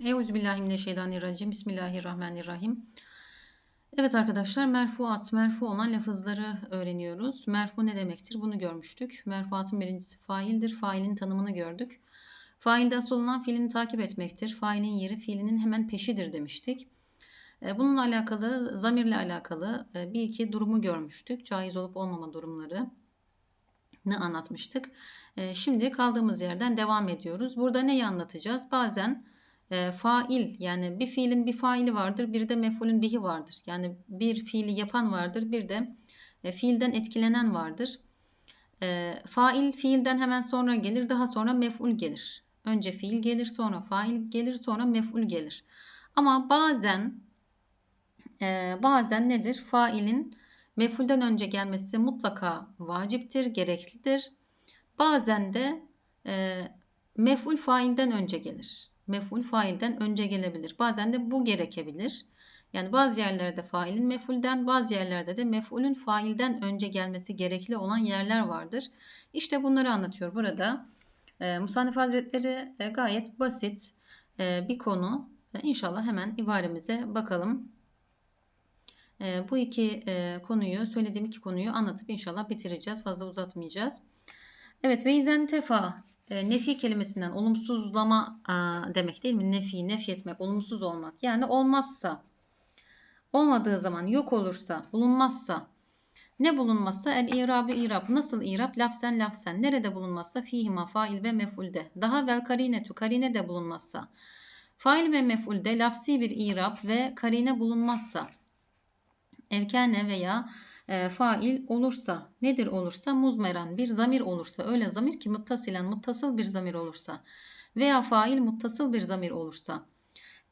Euzubillahimineşşeytanirracim. Bismillahirrahmanirrahim. Evet arkadaşlar merfuat, merfu olan lafızları öğreniyoruz. Merfu ne demektir? Bunu görmüştük. Merfuatın birincisi faildir. Failin tanımını gördük. Failde asıl olan fiilini takip etmektir. Failin yeri fiilinin hemen peşidir demiştik. E, bununla alakalı, zamirle alakalı e, bir iki durumu görmüştük. Caiz olup olmama durumları ne anlatmıştık. E, şimdi kaldığımız yerden devam ediyoruz. Burada neyi anlatacağız? Bazen e, fail yani bir fiilin bir faili vardır bir de mef'ulün bihi vardır. Yani bir fiili yapan vardır bir de e, fiilden etkilenen vardır. E, fail fiilden hemen sonra gelir daha sonra mef'ul gelir. Önce fiil gelir sonra fail gelir sonra mef'ul gelir. Ama bazen e, bazen nedir? Failin mef'ulden önce gelmesi mutlaka vaciptir, gereklidir. Bazen de e, mef'ul failden önce gelir mef'ul failden önce gelebilir. Bazen de bu gerekebilir. Yani bazı yerlerde failin mef'ulden, bazı yerlerde de mef'ulün failden önce gelmesi gerekli olan yerler vardır. İşte bunları anlatıyor burada. E, Musannif Hazretleri e, gayet basit e, bir konu. E, inşallah hemen ibaremize bakalım. E, bu iki e, konuyu, söylediğim iki konuyu anlatıp inşallah bitireceğiz. Fazla uzatmayacağız. Evet ve izen tefa e, nefi kelimesinden olumsuzlama e, demek değil mi? Nefi, nef etmek, olumsuz olmak. Yani olmazsa, olmadığı zaman, yok olursa, bulunmazsa, ne bulunmazsa el irabı irab. Nasıl irab? Lafzen lafzen. Nerede bulunmazsa fihima fail ve mef'ulde. Daha vel karinetu karine de bulunmazsa. Fail ve mef'ulde lafsi bir irab ve karine bulunmazsa. Erkene veya e, fail olursa nedir olursa? Muzmeran bir zamir olursa. Öyle zamir ki muttasilen muttasıl bir zamir olursa veya fail muttasıl bir zamir olursa.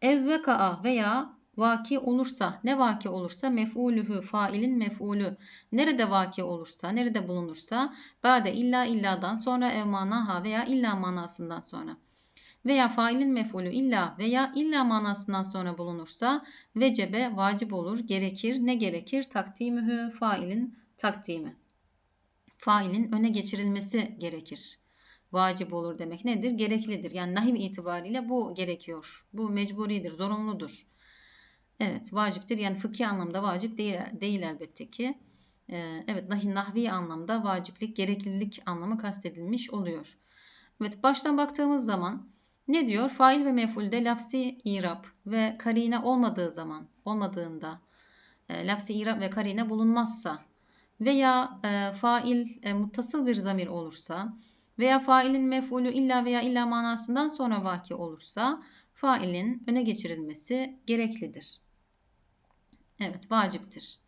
Ev veka veya vaki olursa ne vaki olursa? Mef'ulühü failin mef'ulü. Nerede vaki olursa nerede bulunursa bade illa illadan sonra ev veya illa manasından sonra veya failin mef'ulü illa veya illa manasından sonra bulunursa vecebe vacip olur, gerekir. Ne gerekir? Takdimühü failin takdimi. Failin öne geçirilmesi gerekir. Vacip olur demek nedir? Gereklidir. Yani nahiv itibariyle bu gerekiyor. Bu mecburidir, zorunludur. Evet, vaciptir. Yani fıkhi anlamda vacip değil, değil elbette ki. Ee, evet, nahi, nahvi anlamda vaciplik, gereklilik anlamı kastedilmiş oluyor. Evet, baştan baktığımız zaman ne diyor? Fail ve mef'ulde lafsi irab ve karine olmadığı zaman, olmadığında e, lafsi irab ve karine bulunmazsa veya e, fail e, muttasıl bir zamir olursa veya failin mef'ulü illa veya illa manasından sonra vaki olursa failin öne geçirilmesi gereklidir. Evet, vaciptir.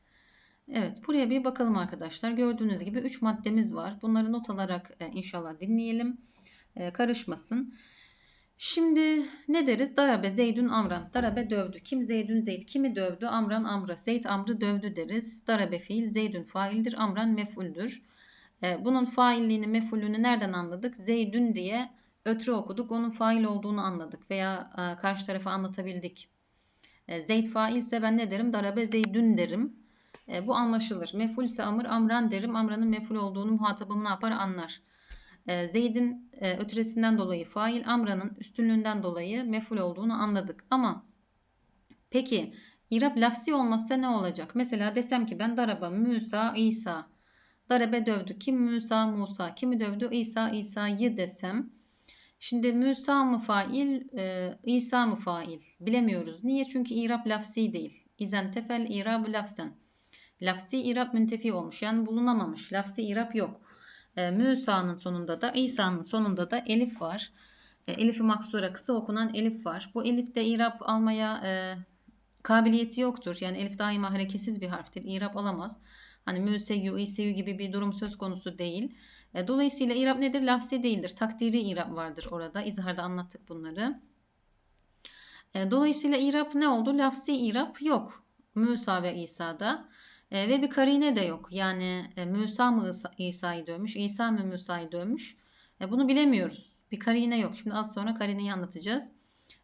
Evet, buraya bir bakalım arkadaşlar. Gördüğünüz gibi 3 maddemiz var. Bunları not alarak e, inşallah dinleyelim. E, karışmasın. Şimdi ne deriz? Darabe Zeydün Amran. Darabe dövdü. Kim Zeydün Zeyd? Kimi dövdü? Amran Amra. Zeyd Amr'ı dövdü deriz. Darabe fiil. Zeydün faildir. Amran mefuldür. Ee, bunun failliğini, mefulünü nereden anladık? Zeydün diye ötürü okuduk. Onun fail olduğunu anladık veya e, karşı tarafa anlatabildik. E, Zeyd fail ise ben ne derim? Darabe Zeydün derim. E, bu anlaşılır. Meful ise amr, amran derim. Amranın meful olduğunu muhatabım ne yapar? Anlar. Ee, Zeyd'in e, ötüresinden dolayı fail, Amra'nın üstünlüğünden dolayı meful olduğunu anladık. Ama peki İrab lafsi olmazsa ne olacak? Mesela desem ki ben daraba Musa İsa. Darabe dövdü. Kim Musa Musa. Kimi dövdü? İsa İsa'yı desem. Şimdi Musa mı fail, e, İsa mı fail? Bilemiyoruz. Niye? Çünkü İrab lafsi değil. İzen tefel İrab lafsen. Lafsi İrab müntefi olmuş. Yani bulunamamış. Lafsi İrab yok. E, sonunda da İsa'nın sonunda da elif var. E, Elif-i maksura kısa okunan elif var. Bu elif de irap almaya e, kabiliyeti yoktur. Yani elif daima hareketsiz bir harftir. İrap alamaz. Hani müseyyu, iseyyu gibi bir durum söz konusu değil. E, dolayısıyla irap nedir? Lafsi değildir. Takdiri irap vardır orada. İzharda anlattık bunları. E, dolayısıyla irap ne oldu? Lafsi irap yok. Musa ve İsa'da. E, ve bir karine de yok. Yani e, Musa mı İsa'yı dövmüş, İsa mı Musa'yı dövmüş? E, bunu bilemiyoruz. Bir karine yok. Şimdi az sonra karineyi anlatacağız.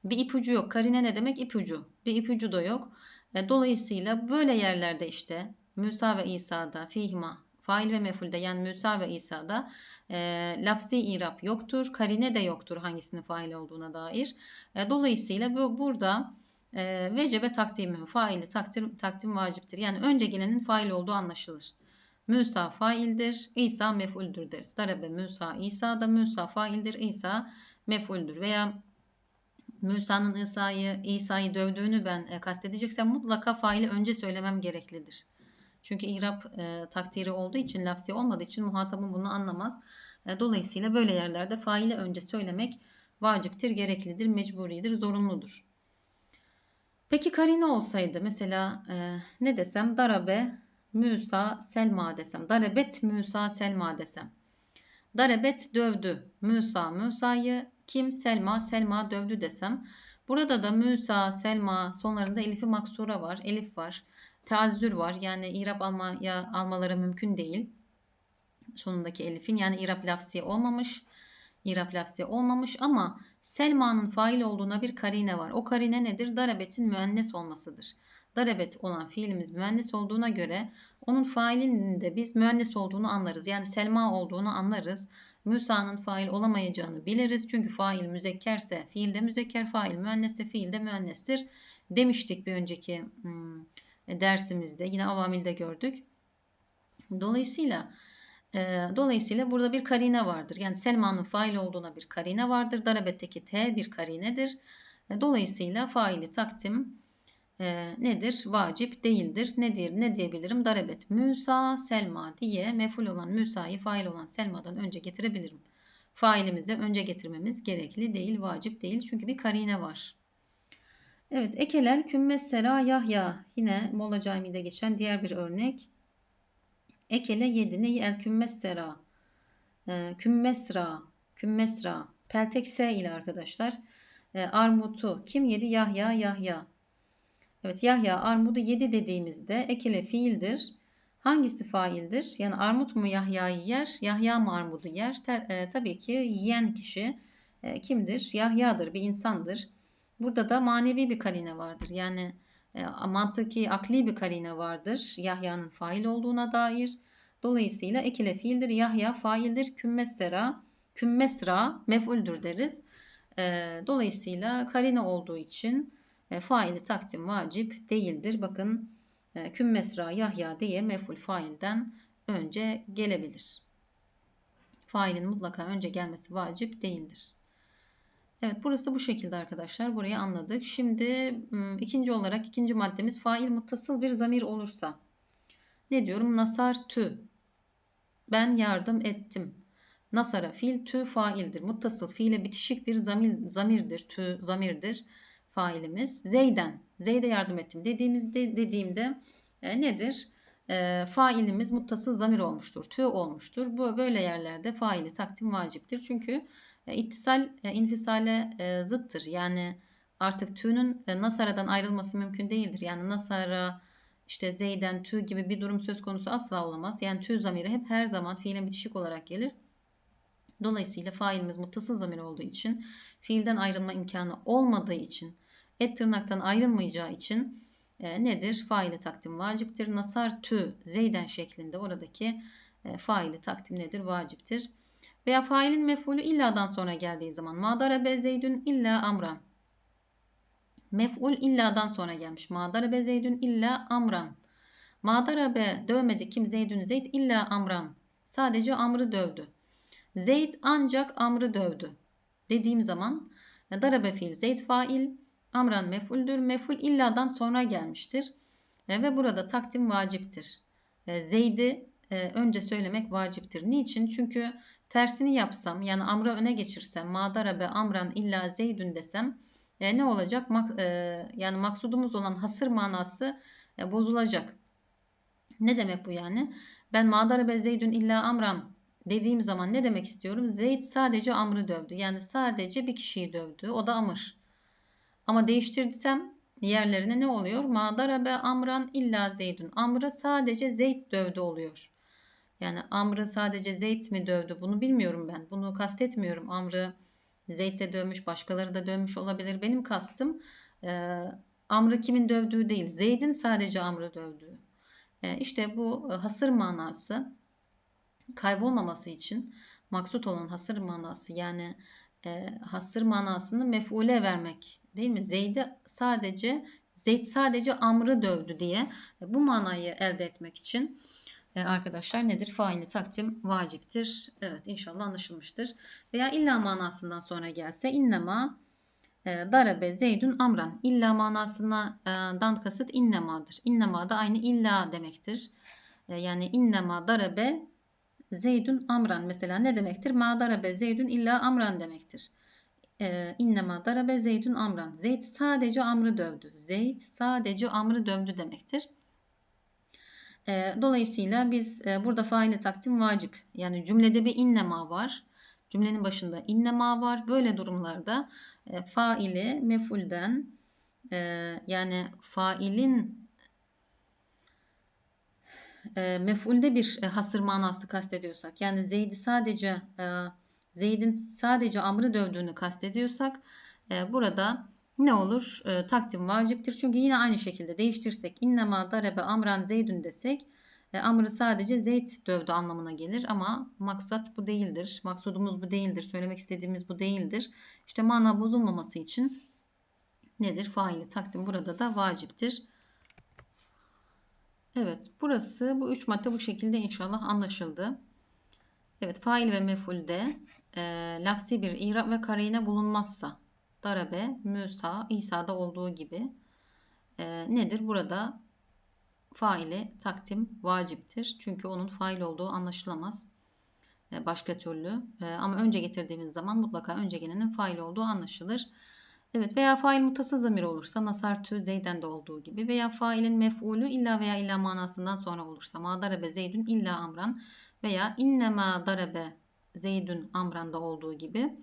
Bir ipucu yok. Karine ne demek? İpucu. Bir ipucu da yok. E, dolayısıyla böyle yerlerde işte Musa ve İsa'da fihma fail ve mefulde yani Musa ve İsa'da E, lafzi irap yoktur. Karine de yoktur hangisinin fail olduğuna dair. E, dolayısıyla bu burada e, vecebe takdimi faili takdir, takdim vaciptir. Yani önce gelenin fail olduğu anlaşılır. Musa faildir, İsa mef'uldür deriz. Darabe Musa İsa da Musa faildir, İsa mef'uldür. Veya Musa'nın İsa'yı İsa'yı dövdüğünü ben e, kastedeceksem mutlaka faili önce söylemem gereklidir. Çünkü irap e, takdiri olduğu için, lafzi olmadığı için muhatabın bunu anlamaz. E, dolayısıyla böyle yerlerde faili önce söylemek vaciptir, gereklidir, mecburidir, zorunludur. Peki karine olsaydı mesela e, ne desem? Darabe Musa Selma desem. Darabet Musa Selma desem. Darabet dövdü. Musa Musa'yı kim? Selma Selma dövdü desem. Burada da Musa Selma sonlarında elifi maksura var. Elif var. Teazzür var. Yani irap almaya almaları mümkün değil. Sonundaki elifin yani irap lafsi olmamış. İrap lafzi olmamış ama Selma'nın fail olduğuna bir karine var. O karine nedir? Darabet'in müennes olmasıdır. Darabet olan fiilimiz müennes olduğuna göre onun failinin de biz müennes olduğunu anlarız. Yani Selma olduğunu anlarız. Musa'nın fail olamayacağını biliriz. Çünkü fail müzekkerse fiilde müzekker, fail müennesse fiilde müennestir demiştik bir önceki hmm, dersimizde. Yine avamilde gördük. Dolayısıyla dolayısıyla burada bir karine vardır. Yani Selma'nın fail olduğuna bir karine vardır. Darabet'teki T bir karinedir. Dolayısıyla faili takdim nedir? Vacip değildir. Nedir? Ne diyebilirim? Darabet Musa Selma diye meful olan Musa'yı fail olan Selma'dan önce getirebilirim. Failimizi önce getirmemiz gerekli değil, vacip değil. Çünkü bir karine var. Evet, ekelel kümmes sera yahya. Yine Molla Camii'de geçen diğer bir örnek. Ekele yedi. Neyi? El kümmes sera. E, kümmesra. Kümmesra. Peltek ile arkadaşlar. E, armutu. Kim yedi? Yahya. Yahya. Evet Yahya armudu yedi dediğimizde ekile fiildir. Hangisi faildir? Yani armut mu Yahya'yı yer, Yahya mı armudu yer? E, tabii ki yiyen kişi e, kimdir? Yahya'dır, bir insandır. Burada da manevi bir karine vardır. Yani e, mantıki, akli bir karine vardır. Yahya'nın fail olduğuna dair. Dolayısıyla ekile fiildir. Yahya faildir. Kümmesera, kümmesra mef'uldür deriz. E, dolayısıyla karine olduğu için e, faili takdim vacip değildir. Bakın kümmesra Yahya diye mef'ul failden önce gelebilir. Failin mutlaka önce gelmesi vacip değildir. Evet burası bu şekilde arkadaşlar. Burayı anladık. Şimdi ikinci olarak ikinci maddemiz fail muttasıl bir zamir olursa. Ne diyorum? Nasar tü. Ben yardım ettim. Nasara fiil tü faildir. Muttasıl fiile bitişik bir zamir, zamirdir. Tü zamirdir failimiz. Zeyden. Zeyde yardım ettim dediğimizde dediğimde e, nedir? E, failimiz muttasıl zamir olmuştur. Tü olmuştur. Bu böyle yerlerde faili takdim vaciptir. Çünkü ittisal e, infisale e, zıttır. Yani artık tü'nün e, nasaradan ayrılması mümkün değildir. Yani nasara işte zeyden tü gibi bir durum söz konusu asla olamaz. Yani tü zamiri hep her zaman fiilin bitişik olarak gelir. Dolayısıyla failimiz muttasıl zamir olduğu için, fiilden ayrılma imkanı olmadığı için, et tırnaktan ayrılmayacağı için e, nedir? Faili takdim vaciptir. Nasar tü zeyden şeklinde oradaki e, faili takdim nedir? Vaciptir. Veya failin mef'ulü illa'dan sonra geldiği zaman madarabe zeydün illa amran. Mef'ul illa'dan sonra gelmiş. Madarabe zeydün illa amran. Madarabe dövmedi kim zeydün zeyd illa amran. Sadece amrı dövdü. Zeyd ancak amrı dövdü. Dediğim zaman darabe fiil zeyd fail, amran mef'uldür. Mef'ul illa'dan sonra gelmiştir. Ve burada takdim vaciptir. E, Zeyd'i e, önce söylemek vaciptir. Niçin? Çünkü Tersini yapsam yani amra öne geçirsem madarabe amran illa zeydün desem e, ne olacak? Mak, e, yani maksudumuz olan hasır manası e, bozulacak. Ne demek bu yani? Ben madarabe zeydün illa amran dediğim zaman ne demek istiyorum? Zeyd sadece amrı dövdü. Yani sadece bir kişiyi dövdü. O da amır. Ama değiştirdiysem yerlerine ne oluyor? Madarabe amran illa zeydün. Amrı sadece zeyd dövdü oluyor. Yani Amr'ı sadece Zeyd mi dövdü bunu bilmiyorum ben. Bunu kastetmiyorum. Amr'ı Zeyd de dövmüş, başkaları da dövmüş olabilir. Benim kastım e, Amr'ı kimin dövdüğü değil. Zeyd'in sadece Amr'ı dövdüğü. E, işte bu hasır manası kaybolmaması için maksut olan hasır manası yani e, hasır manasını mef'ule vermek değil mi? Zeyd'i sadece Zeyd sadece Amr'ı dövdü diye bu manayı elde etmek için e, arkadaşlar nedir? Faili takdim vaciptir. Evet inşallah anlaşılmıştır. Veya illa manasından sonra gelse innema e, darabe zeydun amran. İlla manasından kasıt innemadır. İnnema da aynı illa demektir. E, yani innema darabe zeydun amran mesela ne demektir? Ma darabe zeydun illa amran demektir. E, innema darabe zeydun amran. Zeyd sadece amrı dövdü. Zeyd sadece amrı dövdü demektir. E, dolayısıyla biz e, burada faile takdim vacip. Yani cümlede bir innema var. Cümlenin başında innema var. Böyle durumlarda e, faili mefulden e, yani failin e, mefulde bir e, hasır manası kastediyorsak yani Zeyd'i sadece e, Zeyd'in sadece amrı dövdüğünü kastediyorsak e, burada ne olur? E, takdim vaciptir. Çünkü yine aynı şekilde değiştirsek innema darebe amran zeydün desek e, amrı sadece zeyd dövdü anlamına gelir ama maksat bu değildir. Maksudumuz bu değildir. Söylemek istediğimiz bu değildir. İşte mana bozulmaması için nedir? Faili takdim burada da vaciptir. Evet burası bu üç madde bu şekilde inşallah anlaşıldı. Evet fail ve mefulde e, lafsi bir irab ve karine bulunmazsa darabe, Musa, İsa'da olduğu gibi e, nedir? Burada faili takdim vaciptir. Çünkü onun fail olduğu anlaşılamaz. E, başka türlü. E, ama önce getirdiğimiz zaman mutlaka önce gelenin fail olduğu anlaşılır. Evet veya fail mutasıl zamir olursa nasartü zeyden de olduğu gibi veya failin mef'ulü illa veya illa manasından sonra olursa ma darabe zeydün illa amran veya innema darabe zeydün amranda olduğu gibi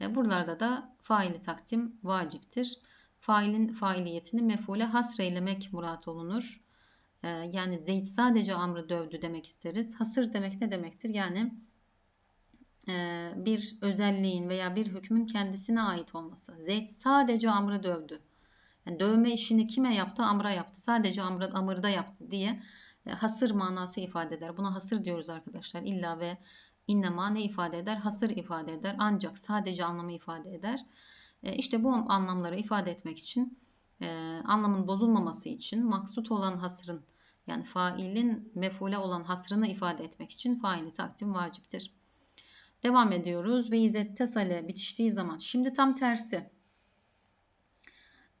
buralarda da faili takdim vaciptir. Failin failiyetini mef'ule hasreylemek murat olunur. E, yani Zeyd sadece amrı dövdü demek isteriz. Hasır demek ne demektir? Yani e, bir özelliğin veya bir hükmün kendisine ait olması. Zeyd sadece amrı dövdü. Yani dövme işini kime yaptı? Amra yaptı. Sadece amrı, amırda yaptı diye hasır manası ifade eder. Buna hasır diyoruz arkadaşlar. İlla ve innema ne ifade eder? Hasır ifade eder. Ancak sadece anlamı ifade eder. E, işte bu anlamları ifade etmek için e, anlamın bozulmaması için maksut olan hasrın yani failin mefule olan hasrını ifade etmek için faili takdim vaciptir. Devam ediyoruz. Ve izet tesale bitiştiği zaman. Şimdi tam tersi.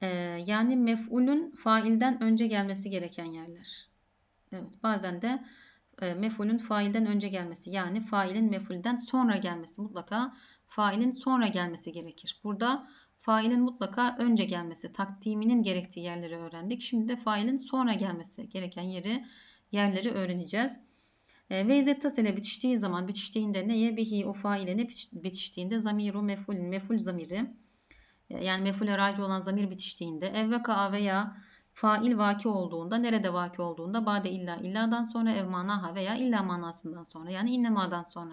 Ee, yani mef'ulün failden önce gelmesi gereken yerler. Evet bazen de e, mef'ulün failden önce gelmesi yani failin mef'ulden sonra gelmesi mutlaka failin sonra gelmesi gerekir. Burada failin mutlaka önce gelmesi, takdiminin gerektiği yerleri öğrendik. Şimdi de failin sonra gelmesi gereken yeri, yerleri öğreneceğiz. E, ve izzet tasele bitiştiği zaman bitiştiğinde neye bihi o faile ne bitiştiğinde zamiru meful meful zamiri e, yani meful raci olan zamir bitiştiğinde evveka veya fail vaki olduğunda nerede vaki olduğunda bade illa illadan sonra ev manaha veya illa manasından sonra yani innemadan sonra.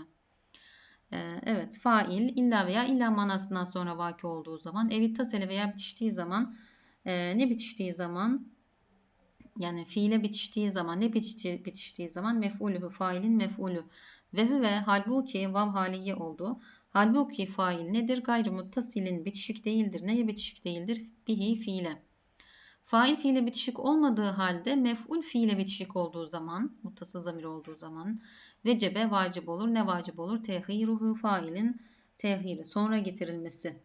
Ee, evet fail illa veya illa manasından sonra vaki olduğu zaman evi tasele veya bitiştiği zaman e, ne bitiştiği zaman yani fiile bitiştiği zaman ne bitiştiği, bitiştiği zaman mef'ulü failin mef'ulü ve hüve halbuki vav haliye oldu. Halbuki fail nedir? Gayrı muttasilin bitişik değildir. Neye bitişik değildir? Bihi fiile. Fail fiile bitişik olmadığı halde mef'ul fiile bitişik olduğu zaman, muttasıl zamir olduğu zaman vecebe vacip olur. Ne vacip olur? Tehiruhu failin tehiri sonra getirilmesi.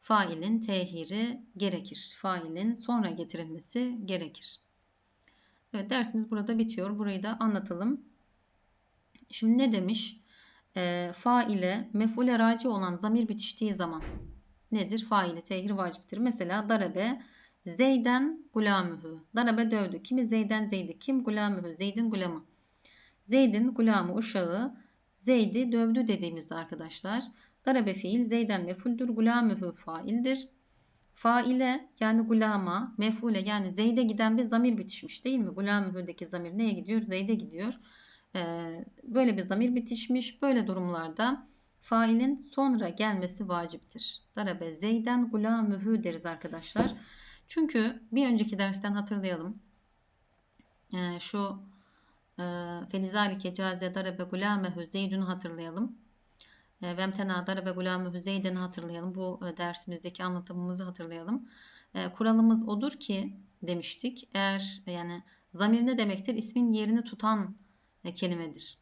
Failin tehiri gerekir. Failin sonra getirilmesi gerekir. Evet dersimiz burada bitiyor. Burayı da anlatalım. Şimdi ne demiş? E, faile mef'ule raci olan zamir bitiştiği zaman nedir? Faile tehir vaciptir. Mesela darabe Zeyden gulamühü. Darabe dövdü. Kimi Zeyden Zeydi. Kim gulamühü? Zeydin gulamı. Zeydin gulamı uşağı Zeyd'i dövdü dediğimizde arkadaşlar. Darabe fiil Zeyden mefuldür. Gulamühü faildir. Faile yani gulama, mefule yani zeyde giden bir zamir bitişmiş değil mi? Gulamühü'deki zamir neye gidiyor? Zeyde gidiyor. Ee, böyle bir zamir bitişmiş. Böyle durumlarda failin sonra gelmesi vaciptir. Darabe zeyden gulamühü deriz arkadaşlar. Çünkü bir önceki dersten hatırlayalım. Ee, şu e, felizalike caze darabe gulamühü zeydünü hatırlayalım. E, Vemtena darabe gulamühü Zeyden'i hatırlayalım. Bu e, dersimizdeki anlatımımızı hatırlayalım. E, kuralımız odur ki demiştik. Eğer yani zamir ne demektir? İsmin yerini tutan e, kelimedir.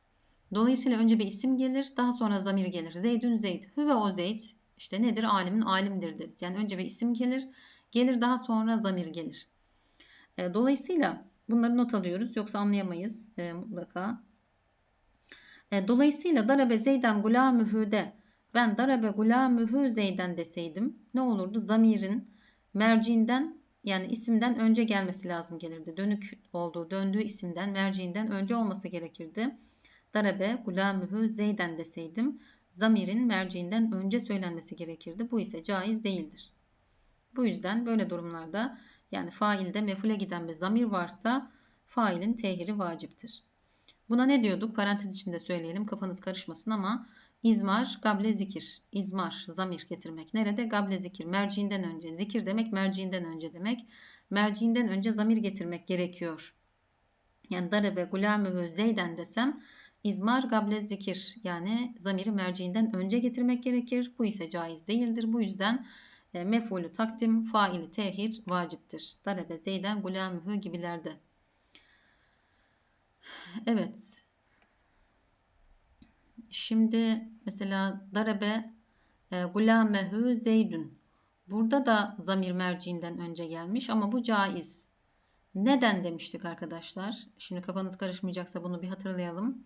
Dolayısıyla önce bir isim gelir, daha sonra zamir gelir. Zeydün Zeyd, hü ve o Zeyd işte nedir? Alimin alimdir deriz. Yani önce bir isim gelir, gelir daha sonra zamir gelir. E, dolayısıyla bunları not alıyoruz yoksa anlayamayız e, mutlaka. E, dolayısıyla darabe zeyden gulamühü de ben darabe gulamühü zeyden deseydim ne olurdu? Zamirin merciinden yani isimden önce gelmesi lazım gelirdi. Dönük olduğu, döndüğü isimden, merciinden önce olması gerekirdi. Darabe gulamühü zeyden deseydim zamirin merciinden önce söylenmesi gerekirdi. Bu ise caiz değildir. Bu yüzden böyle durumlarda yani failde mefule giden bir zamir varsa failin tehiri vaciptir. Buna ne diyorduk? Parantez içinde söyleyelim kafanız karışmasın ama izmar gable zikir. İzmar zamir getirmek. Nerede? Gable zikir. Merciinden önce. Zikir demek merciinden önce demek. Merciinden önce zamir getirmek gerekiyor. Yani darebe gulamühü zeyden desem izmar gable zikir yani zamiri merciinden önce getirmek gerekir. Bu ise caiz değildir. Bu yüzden mef'ulü takdim, faili tehir vaciptir. Darebe zeyden gulamühü gibilerde. Evet. Şimdi mesela darabe e, gulamehu zeydün. Burada da zamir merciinden önce gelmiş ama bu caiz. Neden demiştik arkadaşlar? Şimdi kafanız karışmayacaksa bunu bir hatırlayalım.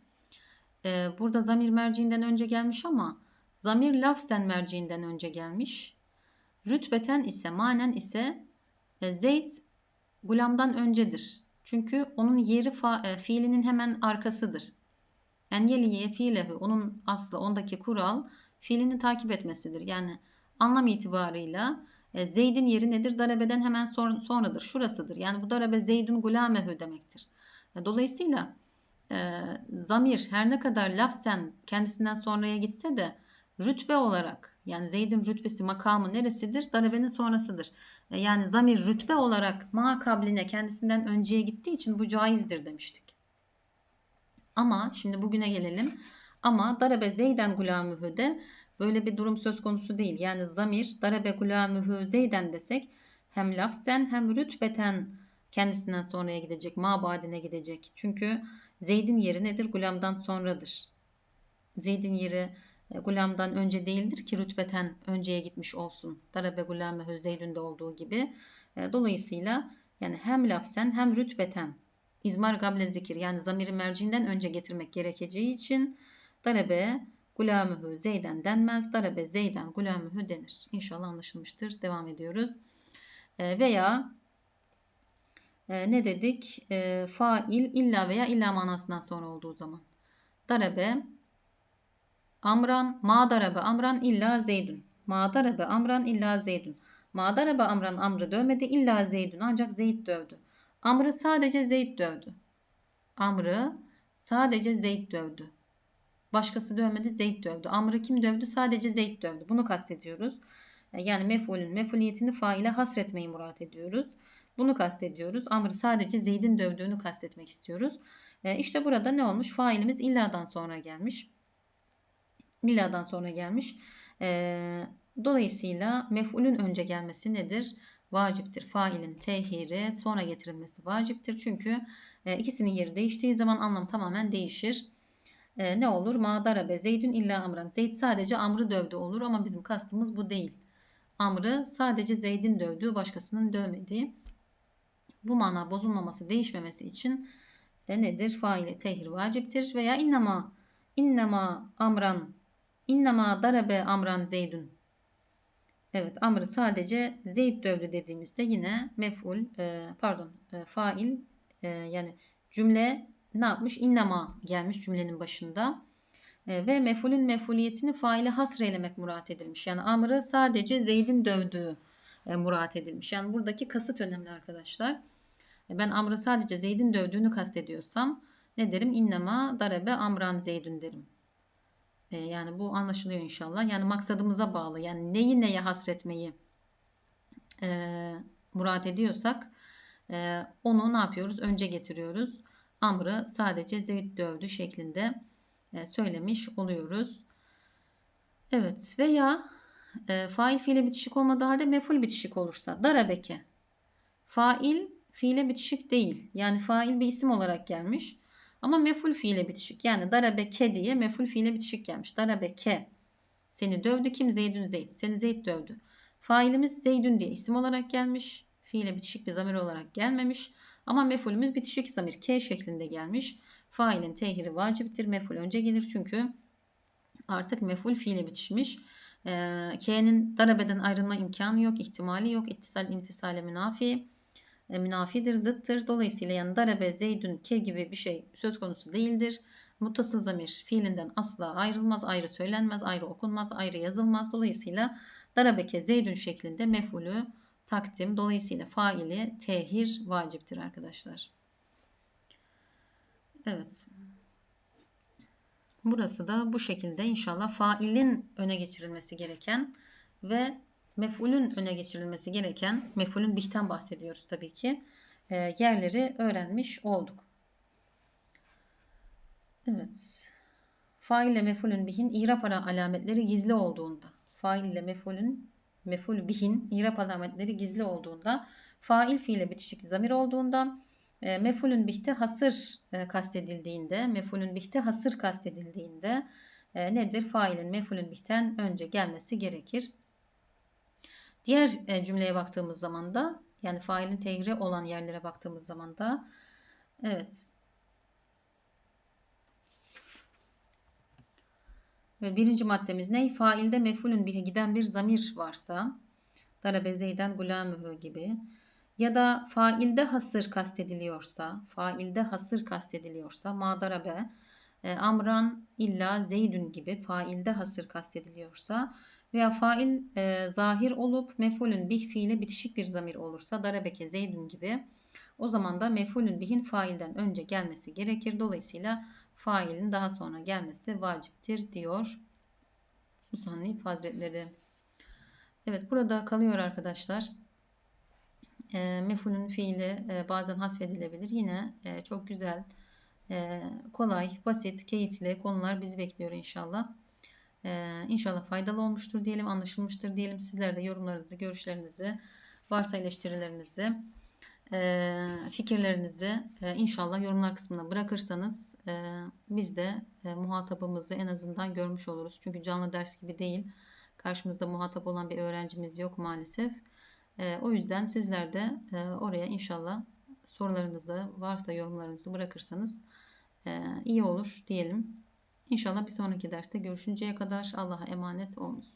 E, burada zamir merciinden önce gelmiş ama zamir lafzen merciinden önce gelmiş. Rütbeten ise manen ise e, Zeyd gulamdan öncedir. Çünkü onun yeri fa, e, fiilinin hemen arkasıdır. Yani yeliye fiilehu onun aslı ondaki kural fiilini takip etmesidir. Yani anlam itibarıyla e, Zeyd'in yeri nedir? Darabeden hemen son, sonradır. Şurasıdır. Yani bu darabe Zeydun gulamehu demektir. E, dolayısıyla e, zamir her ne kadar lafzen kendisinden sonraya gitse de rütbe olarak yani Zeyd'in rütbesi makamı neresidir? Darabenin sonrasıdır. E, yani zamir rütbe olarak ma kabline kendisinden önceye gittiği için bu caizdir demiştik. Ama şimdi bugüne gelelim. Ama darabe zeyden gulamühü de böyle bir durum söz konusu değil. Yani zamir darabe gulamühü zeyden desek hem lafzen hem rütbeten kendisinden sonraya gidecek. Mabadine gidecek. Çünkü Zeyd'in yeri nedir? Gulamdan sonradır. Zeyd'in yeri gulamdan önce değildir ki rütbeten önceye gitmiş olsun. Darabe gulamehu Zeyd'ün de olduğu gibi. E, dolayısıyla yani hem lafzen hem rütbeten izmar gable zikir yani zamiri merciinden önce getirmek gerekeceği için darabe gulamühü zeyden denmez. Darabe zeyden gulamühü denir. İnşallah anlaşılmıştır. Devam ediyoruz. E, veya e, ne dedik? E, fail illa veya illa manasından sonra olduğu zaman. Darabe amran ma darabe amran illa zeydun. Ma darabe amran illa zeydun. Ma darabe amran amrı dövmedi illa zeydun ancak zeyd dövdü. Amr'ı sadece Zeyd dövdü. Amr'ı sadece Zeyd dövdü. Başkası dövmedi, Zeyd dövdü. Amr'ı kim dövdü? Sadece Zeyd dövdü. Bunu kastediyoruz. E, yani mef'ulün mef'uliyetini faile hasretmeyi murat ediyoruz. Bunu kastediyoruz. Amr'ı sadece Zeyd'in dövdüğünü kastetmek istiyoruz. E, işte burada ne olmuş? Failimiz illadan sonra gelmiş. İlladan sonra gelmiş. E, dolayısıyla mef'ulün önce gelmesi nedir? vaciptir. Failin tehiri sonra getirilmesi vaciptir. Çünkü e, ikisinin yeri değiştiği zaman anlam tamamen değişir. E, ne olur? Ma darabe zeydün illa amran. Zeyd sadece amrı dövdü olur ama bizim kastımız bu değil. Amrı sadece Zeyd'in dövdüğü, başkasının dövmediği. Bu mana bozulmaması, değişmemesi için e, nedir? Faile tehir vaciptir veya innama innama amran innama darabe amran zeydün Evet amrı sadece Zeyd dövdü dediğimizde yine mef'ul e, pardon e, fail e, yani cümle ne yapmış? İnnama gelmiş cümlenin başında. Ve mef'ulün mef'uliyetini faile hasreylemek murat edilmiş. Yani amrı sadece Zeyd'in dövdüğü murat edilmiş. Yani buradaki kasıt önemli arkadaşlar. Ben amrı sadece Zeyd'in dövdüğünü kastediyorsam ne derim? İnnema darebe amran Zeydün derim. E, yani bu anlaşılıyor inşallah. Yani maksadımıza bağlı. Yani neyi neye hasretmeyi e, murat ediyorsak e, onu ne yapıyoruz? Önce getiriyoruz. Amrı sadece Zeyd dövdü şeklinde e, söylemiş oluyoruz. Evet veya e, fail fiile bitişik olmadığı halde meful bitişik olursa darabeke. Fail fiile bitişik değil. Yani fail bir isim olarak gelmiş. Ama meful fiile bitişik. Yani darabeke diye meful fiile bitişik gelmiş. Darabeke. Seni dövdü kim? Zeydün Zeyd. Seni Zeyd dövdü. Failimiz Zeydün diye isim olarak gelmiş. Fiile bitişik bir zamir olarak gelmemiş. Ama mefulümüz bitişik zamir K şeklinde gelmiş. Failin tehiri vaciptir. Meful önce gelir çünkü artık meful fiile bitişmiş. Ee, K'nin darabeden ayrılma imkanı yok, ihtimali yok. İttisal infisale münafi. E, münafidir, zıttır. Dolayısıyla yani darabe, zeydün, ke gibi bir şey söz konusu değildir. Muttasıl zamir fiilinden asla ayrılmaz, ayrı söylenmez, ayrı okunmaz, ayrı yazılmaz. Dolayısıyla darabeke zeydün şeklinde mefulü takdim. Dolayısıyla faili tehir vaciptir arkadaşlar. Evet. Burası da bu şekilde inşallah failin öne geçirilmesi gereken ve mef'ulün öne geçirilmesi gereken, mef'ulün bihten bahsediyoruz tabii ki, e, yerleri öğrenmiş olduk. Evet. Fail ile mef'ulün bihin irap alametleri gizli olduğunda, fail ile mef'ulün mef'ul bihin irap alametleri gizli olduğunda, fail fiile bitişik zamir olduğundan, e, mef'ulün bihte hasır e, kastedildiğinde, mef'ulün bihte hasır kastedildiğinde e, nedir? Failin mef'ulün bihten önce gelmesi gerekir. Diğer e, cümleye baktığımız zaman da yani failin tehri olan yerlere baktığımız zaman da evet ve birinci maddemiz ne? Failde mef'ulün bihe giden bir zamir varsa darabe zeyden gulamühü gibi ya da failde hasır kastediliyorsa, failde hasır kastediliyorsa madarabe, e, amran illa zeydün gibi failde hasır kastediliyorsa veya fail e, zahir olup mef'ulün bih fiile bitişik bir zamir olursa darabeke zeydün gibi o zaman da mef'ulün bihin failden önce gelmesi gerekir. Dolayısıyla failin daha sonra gelmesi vaciptir diyor Musannif Hazretleri. Evet burada kalıyor arkadaşlar. E, mef'ulün fiili e, bazen hasfedilebilir. Yine e, çok güzel, e, kolay, basit, keyifli konular bizi bekliyor inşallah. Ee, inşallah faydalı olmuştur diyelim, anlaşılmıştır diyelim. Sizler de yorumlarınızı, görüşlerinizi, varsa eleştirilerinizi, e, fikirlerinizi e, inşallah yorumlar kısmına bırakırsanız e, biz de e, muhatabımızı en azından görmüş oluruz. Çünkü canlı ders gibi değil. Karşımızda muhatap olan bir öğrencimiz yok maalesef. E, o yüzden sizler de e, oraya inşallah sorularınızı, varsa yorumlarınızı bırakırsanız e, iyi olur diyelim. İnşallah bir sonraki derste görüşünceye kadar Allah'a emanet olunuz.